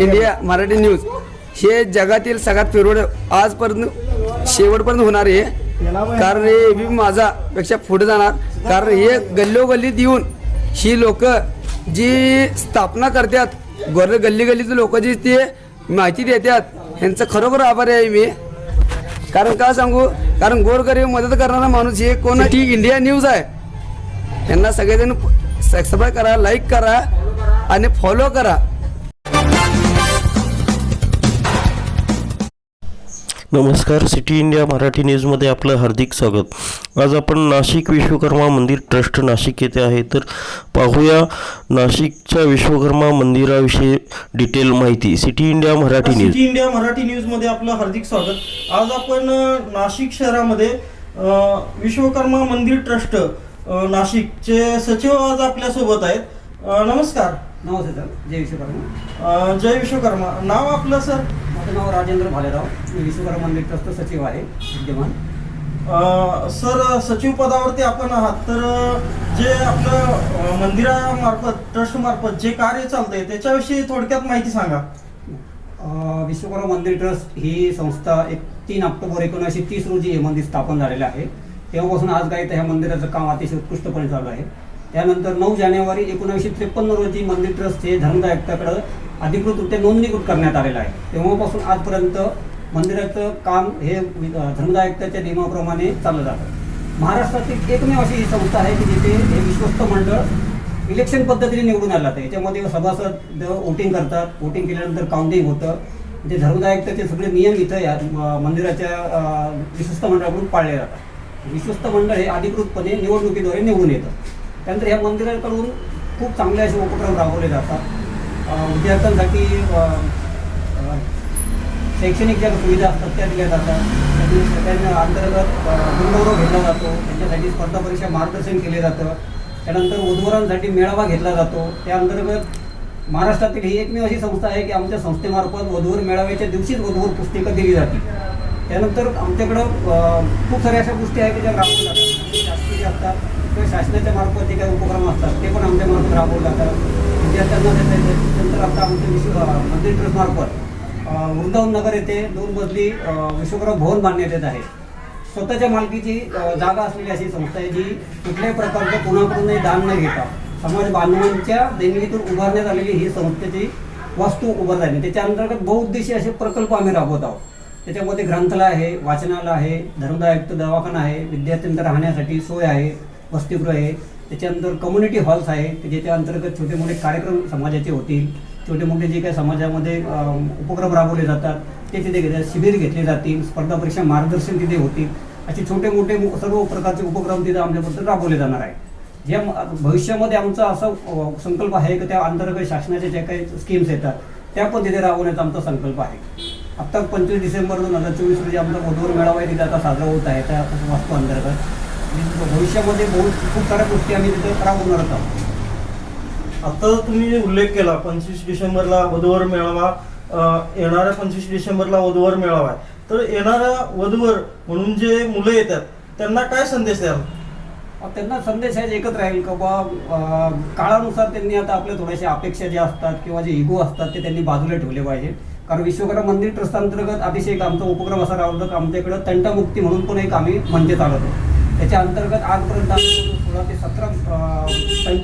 India Marathi news हे जगातील सगळ्यात फेवरेट आजपर्यंत शेवटपर्यंत होणार आहे. कारण हे बी माझा पेक्षा पुढे जाणार. कारण हे गल्लोगल्लीत येऊन ही लोक जी स्थापना करतात गोर गल्ली गल्लीचे लोक जी ते माहिती देतात ह्यांचं खरोखर आभारी आहे मी. कारण का सांगू? कारण गोरगरीब मदत करणारा माणूस हे कोण इंडिया न्यूज आहे. यांना सगळेजण सबस्क्राईब करा लाईक करा. आणि फॉलो करा. नमस्कार सिटी इंडिया मराठी न्यूजमध्ये आपलं हार्दिक स्वागत. आज आपण नाशिक विश्वकर्मा मंदिर ट्रस्ट नाशिक येथे आहे. तर पाहूया नाशिकच्या विश्वकर्मा मंदिराविषयी डिटेल माहिती. City India Marathi news. City India Marathi न्यूजमध्ये आपलं हार्दिक स्वागत. आज आपण नाशिक शहरामध्ये विश्वकर्मा मंदिर ट्रस्ट नाशिकचे सचिव आज आपल्यासोबत आहेत नमस्कार. नमस्ते सर जय विश्वकर्मा. जय विश्वकर्मा. नाव आपलं सर? माझं नाव राजेंद्र भालेराव. मी विश्वकर्मा मंदिर ट्रस्ट सचिव आहे विद्यमान. सर सचिव पदावरती आपण आहात तर जे आपलं मंदिरामार्फत ट्रस्टमार्फत जे कार्य चालतंय त्याच्याविषयी थोडक्यात माहिती सांगा. विश्वकर्मा मंदिर ट्रस्ट ही संस्था एक तीन ऑक्टोबर एकोणीसशे तीस रोजी हे मंदिर स्थापन झालेलं आहे. तेव्हापासून आज काय तर ह्या मंदिराचं काम अतिशय उत्कृष्टपणे चालू आहे. त्यानंतर नऊ जानेवारी एकोणीसशे त्रेपन्न रोजी मंदिर ट्रस्ट हे धर्मदाय अधिकृतरित्या नोंदणीकृत करण्यात आलेलं आहे. तेव्हापासून आजपर्यंत मंदिराचं काम हे वि- आयुक्ताच्या नियमाप्रमाणे चाललं जातं. महाराष्ट्रातील एकमेव अशी ही संस्था आहे की जिथे हे विश्वस्त मंडळ इलेक्शन पद्धतीने निवडून आलं जातं. याच्यामध्ये सभासद वोटिंग करतात. वोटिंग केल्यानंतर काउंटिंग होतं. म्हणजे जे धर्मदायकतेचे सगळे नियम इथं या मंदिराच्या विश्वस्त मंडळाकडून पाळले जातात. विश्वस्त मंडळ हे अधिकृतपणे निवडणुकीद्वारे निवडून येतं. त्यानंतर या मंदिराकडून खूप चांगले असे उपक्रम राबवले जातात. विद्यार्थ्यांसाठी शैक्षणिक ज्या सुविधा असतात त्या दिल्या जातात. त्यातून त्यांच्या अंतर्गत गुणगौरव घेतला जातो. त्यांच्यासाठी स्पर्धा परीक्षा मार्गदर्शन केले जातं. त्यानंतर उद्वरांसाठी मेळावा घेतला जातो. त्या अंतर्गत महाराष्ट्रातील ही एकमेव अशी संस्था आहे की आमच्या संस्थेमार्फत वधूवर मेळाव्याच्या दिवशीच वधूवर पुस्तिका दिली जाते. त्यानंतर आमच्याकडं खूप साऱ्या अशा गोष्टी आहेत की ज्या राबवल्या जातात. जास्तीत जास्त असतात काही शासनाच्या मार्फत जे काही उपक्रम असतात ते पण आमच्या मार्फत राबवले जातात. विद्यार्थ्यांना त्याच्या- आता आमच्या विश्व मंदिर ट्रस्टमार्फत वृंदावन नगर येथे दोन मजली अ, विश्वकर्मा भवन बांधण्यात येत आहे. स्वतःच्या मालकीची जागा असलेली अशी संस्था आहे जी कुठल्याही प्रकारचं कोणाकडूनही दान न घेता समाज बांधवांच्या देणगीतून उभारण्यात आलेली ही संस्थेची वास्तू उभारत आहे. त्याच्या अंतर्गत बहुउद्देशीय असे प्रकल्प आम्ही राबवत आहोत. त्याच्यामध्ये ग्रंथालय आहे वाचनालय आहे धर्मदायुक्त दवाखाना आहे विद्यार्थ्यांना राहण्यासाठी सोय आहे. वसतिगृह आहे. त्याच्यानंतर कम्युनिटी हॉल्स आहे. की ज्याच्या अंतर्गत छोटे मोठे कार्यक्रम समाजाचे होतील. छोटे मोठे जे काही समाजामध्ये उपक्रम राबवले जातात ते तिथे घेतात शिबिर घेतले जातील. स्पर्धा परीक्षा मार्गदर्शन तिथे होतील. असे छोटे मोठे सर्व प्रकारचे उपक्रम तिथे आमच्याबद्दल राबवले जाणार आहे. ज्या भविष्यामध्ये आमचा असा संकल्प आहे की त्या अंतर्गत शासनाच्या ज्या काही स्कीम्स येतात त्या पण तिथे राबवण्याचा आमचा संकल्प आहे. आत्ता पंचवीस डिसेंबर दोन हजार चोवीस रोजी आमचा वधूवर मेळावा आहे तिथे आता साजरा होत आहे. त्या वास्तू अंतर्गत. भविष्यामध्ये बहुत खूप साऱ्या गोष्टी आम्ही तिथे राबवणारच आहोत. आता तुम्ही उल्लेख केला पंचवीस डिसेंबरला वधूवर मेळावा अ, येणाऱ्या पंचवीस डिसेंबरला वधूवर मेळावा आहे. तर येणाऱ्या वधूवर म्हणून जे मुलं येतात त्यांना काय संदेश द्याल? त्यांना संदेश आहे एकच राहील का बा अ, काळानुसार त्यांनी आता आपल्या थोड्याशा अपेक्षा ज्या असतात किंवा जे इगो असतात ते त्यांनी बाजूला ठेवले पाहिजे. कारण विश्वकर्मा मंदिर ट्रस्ट अंतर्गत अतिशय एक आमचा उपक्रम असा राबवतो की आमच्याकडं तंटामुक्ती म्हणून पण एक आम्ही मंच चालवतो. त्याच्या अंतर्गत आजपर्यंत आम्ही सोळा ते सतरा अ,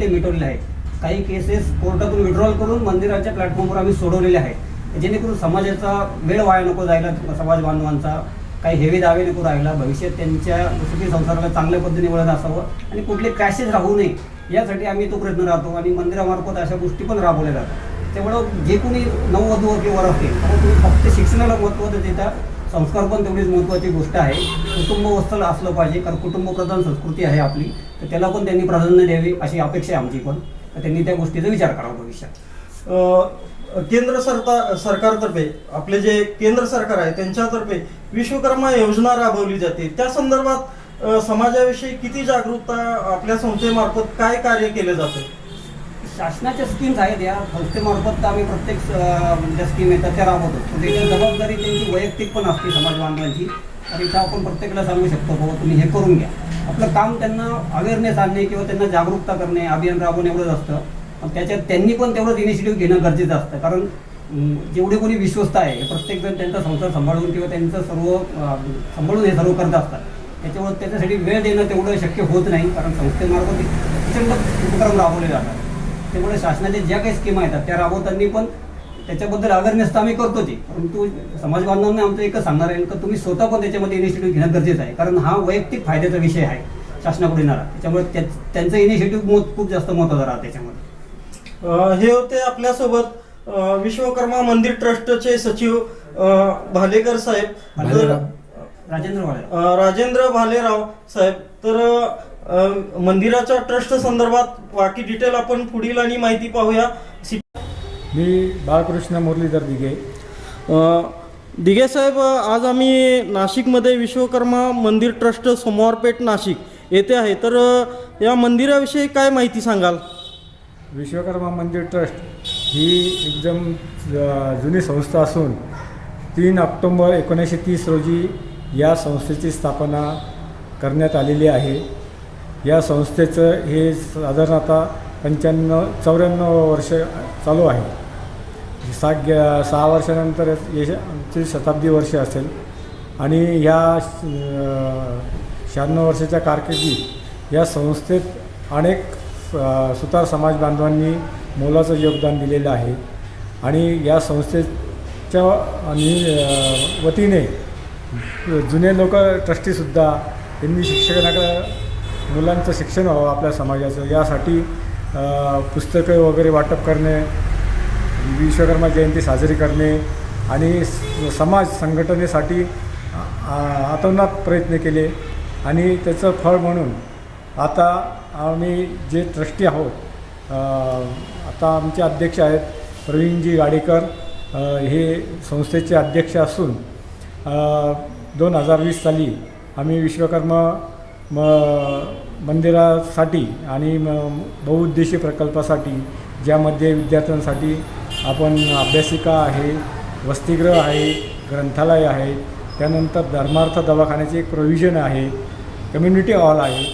मिटवलेले आहेत. काही केसेस कोर्टातून विड्रॉल करून मंदिराच्या प्लॅटफॉर्मवर आम्ही सोडवलेले आहे जेणेकरून समाजाचा वेळ वाया नको जायला समाज बांधवांचा काही हेवे दावे नको राहिला भविष्यात त्यांच्या सुखी संसाराला चांगल्या पद्धतीने वळत असावं आणि कुठले क्रॅशेस राहू नये यासाठी आम्ही तो प्रयत्न राहतो आणि मंदिरामार्फत अशा गोष्टी पण राबवल्या जातात. त्यामुळं जे कोणी नववधू किंवा वर असतील तुम्ही फक्त शिक्षणाला महत्त्व देता संस्कार पण तेवढीच महत्त्वाची गोष्ट आहे. कुटुंबवस्थल असलं पाहिजे कारण कुटुंबप्रधान संस्कृती आहे आपली. तर त्याला पण त्यांनी प्राधान्य द्यावी अशी अपेक्षा आहे आमची पण. तर त्यांनी त्या गोष्टीचा विचार करावा भविष्यात. केंद्र सरकार सरकारतर्फे आपले जे केंद्र सरकार आहे त्यांच्यातर्फे विश्वकर्मा योजना राबवली जाते. त्या संदर्भात समाजाविषयी किती जागरूकता आपल्या संस्थेमार्फत काय कार्य केले जाते? शासनाच्या स्कीम्स आहेत या. संस्थेमार्फत तर आम्ही प्रत्येक ज्या स्कीम येतात त्या राबवतो. म्हणजे पण त्याची जबाबदारी त्यांची वैयक्तिक पण असते समाज बांधवांची. आणि इथं आपण प्रत्येकाला सांगू शकतो बाबा तुम्ही हे करून घ्या. आपलं काम त्यांना अवेअरनेस आणणे किंवा त्यांना जागरूकता करणे अभियान राबवणे एवढंच असतं. पण त्याच्यात त्यांनी पण तेवढंच इनिशिएटिव्ह घेणं गरजेचं असतं. कारण जेवढे कोणी विश्वस्त आहे प्रत्येकजण त्यांचा संसार सांभाळून किंवा त्यांचं सर्व सांभाळून हे सर्व करत असतात. त्याच्यामुळे त्याच्यासाठी वेळ देणं तेवढं शक्य होत नाही. कारण संस्थेमार्फत प्रचंड उपक्रम राबवले जातात. त्यामुळे शासनाच्या ज्या काही स्कीमा येतात त्या राबवताना पण त्याच्याबद्दल अवेअरनेस तर आम्ही करतोच आहे. परंतु समाज बांधवांना आमचं एकच सांगणार आहे का तुम्ही स्वतः पण त्याच्यामध्ये इनिशिएटिव्ह घेणं गरजेचं आहे. कारण हा वैयक्तिक फायद्याचा विषय आहे शासनाकडून येणारा. त्याच्यामुळे त्या- त्यांचं इनिशिएटिव्ह खूप जास्त महत्त्वाचं राहतं त्याच्यामध्ये. हे होते आपल्यासोबत विश्वकर्मा मंदिर ट्रस्टचे सचिव भालेकर साहेब. राजेंद्र अ, राजेंद्र भालेराव साहेब. तर मंदिराच्या ट्रस्ट संदर्भात बाकी डिटेल आपण पुढील आणि माहिती पाहूया. सि- मी बाळकृष्ण मुरलीधर दिघे. दिघे साहेब आज आम्ही नाशिकमध्ये विश्वकर्मा मंदिर ट्रस्ट सोमवारपेठ नाशिक येथे आहे. तर या मंदिराविषयी काय माहिती सांगाल? विश्वकर्मा मंदिर ट्रस्ट ही एकदम जुनी संस्था असून तीन ऑक्टोंबर एकोणीसशे तीस रोजी या संस्थेची स्थापना करण्यात आलेली आहे. या संस्थेचं हे साधारण आता पंच्याण्णव चौऱ्याण्णव वर्ष चालू आहे. सात सहा वर्षानंतर यश आमची शताब्दी वर्ष असेल. आणि ह्या शहाण्णव वर्षाच्या कारकिर्दीत या संस्थेत अनेक सुतार समाज बांधवांनी मोलाचं योगदान दिलेलं आहे. आणि या संस्थेच्या आणि वतीने जुने लोक ट्रस्टीसुद्धा त्यांनी शिक्षकांकडं मुलांचं शिक्षण व्हावं आपल्या समाजाचं. यासाठी पुस्तकं वगैरे वाटप करणे विश्वकर्मा जयंती साजरी करणे आणि स- समाज संघटनेसाठी आतोनात प्रयत्न केले आणि त्याचं फळ म्हणून आता आम्ही जे ट्रस्टी आहोत आता आमचे अध्यक्ष आहेत प्रवीणजी गाडेकर हे संस्थेचे अध्यक्ष असून दोन हजार वीस साली आम्ही विश्वकर्मा म मंदिरासाठी आणि म बहुउद्देशीय प्रकल्पासाठी ज्यामध्ये विद्यार्थ्यांसाठी आपण अभ्यासिका आहे वसतिगृह आहे ग्रंथालय आहे त्यानंतर धर्मार्थ दवाखान्याचे एक प्रोव्हिजन आहे कम्युनिटी हॉल आहे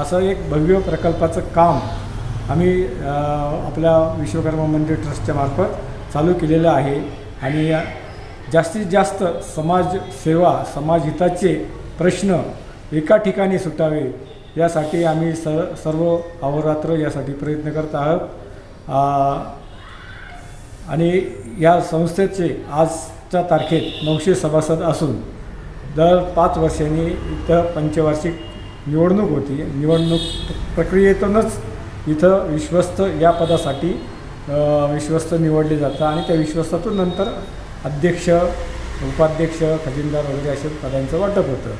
असं एक भव्य प्रकल्पाचं काम आम्ही आपल्या विश्वकर्मा मंदिर ट्रस्टच्या मार्फत चालू केलेलं आहे. आणि जास्तीत जास्त समाज सेवा समाजहिताचे प्रश्न एका ठिकाणी सुटावे यासाठी आम्ही स सर्व अहोरात्र यासाठी प्रयत्न करत आहोत. आणि या संस्थेचे आजच्या तारखेत नऊशे सभासद असून दर पाच वर्षांनी इथं पंचवार्षिक निवडणूक होती. निवडणूक प्रक्रियेतूनच इथं विश्वस्त या पदासाठी विश्वस्त निवडले जातं आणि त्या विश्वस्तातून नंतर अध्यक्ष उपाध्यक्ष खजिनदार वगैरे अशा पदांचं वाटप होतं.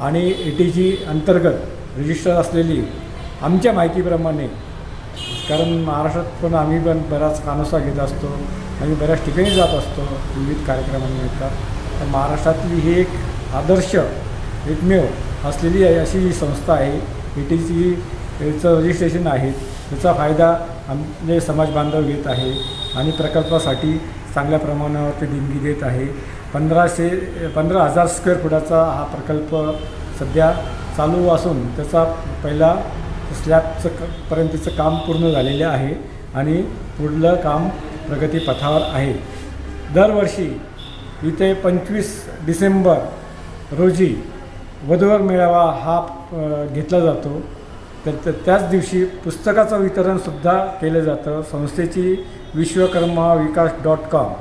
आणि ए टी जी अंतर्गत रजिस्टर असलेली आमच्या माहितीप्रमाणे कारण महाराष्ट्रात पण आम्ही पण बराच कानोसा घेत असतो आम्ही बऱ्याच ठिकाणी जात असतो विविध कार्यक्रमांनिमित्त तर महाराष्ट्रातली ही एक आदर्श एकमेव असलेली आहे अशी ही संस्था आहे. ए टी सी रजिस्ट्रेशन आहे. त्याचा फायदा आमचे समाज बांधव घेत आहे आणि प्रकल्पासाठी चांगल्या प्रमाणावरती देणगी देत आहे. पंधराशे पंधरा हजार स्क्वेअर फुटाचा हा प्रकल्प सध्या चालू असून त्याचा पहिला स्लॅबचं क पर्यंतचं काम पूर्ण झालेले आहे आणि पुढलं काम प्रगतीपथावर आहे. दरवर्षी इथे पंचवीस डिसेंबर रोजी वधूवर मेळावा हा घेतला जातो. तर त्याच दिवशी पुस्तकाचं वितरणसुद्धा केलं जातं. संस्थेची विश्वकर्मा विकास डॉट कॉम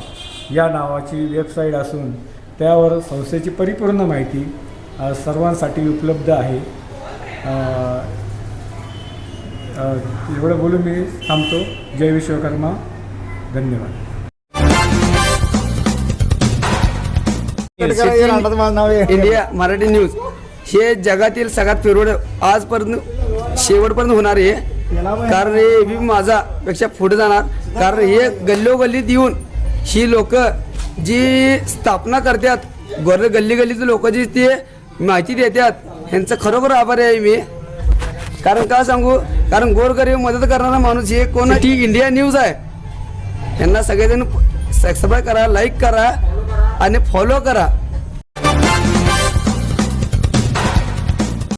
या नावाची वेबसाईट असून त्यावर संस्थेची परिपूर्ण माहिती सर्वांसाठी उपलब्ध आहे. एवढं बोलून मी थांबतो. जय विश्वकर्मा. धन्यवाद. India Marathi news. हे जगातील सगळ्यात फेवरेट आजपर्यंत शेवटपर्यंत होणार आहे कारण हे बी माझा पेक्षा पुढे जाणार. कारण हे गल्लोगल्लीत येऊन ही लोक जी स्थापना करतात गोर गल्ली गल्लीचे लोक जी ते माहिती देतात ह्यांचं खरोखर आभारी आहे मी. कारण का सांगू? कारण गोरगरीब मदत करणारा माणूस हे कोण टी इंडिया न्यूज आहे. यांना सगळेजण सबस्क्राईब करा लाईक करा आणि फॉलो करा.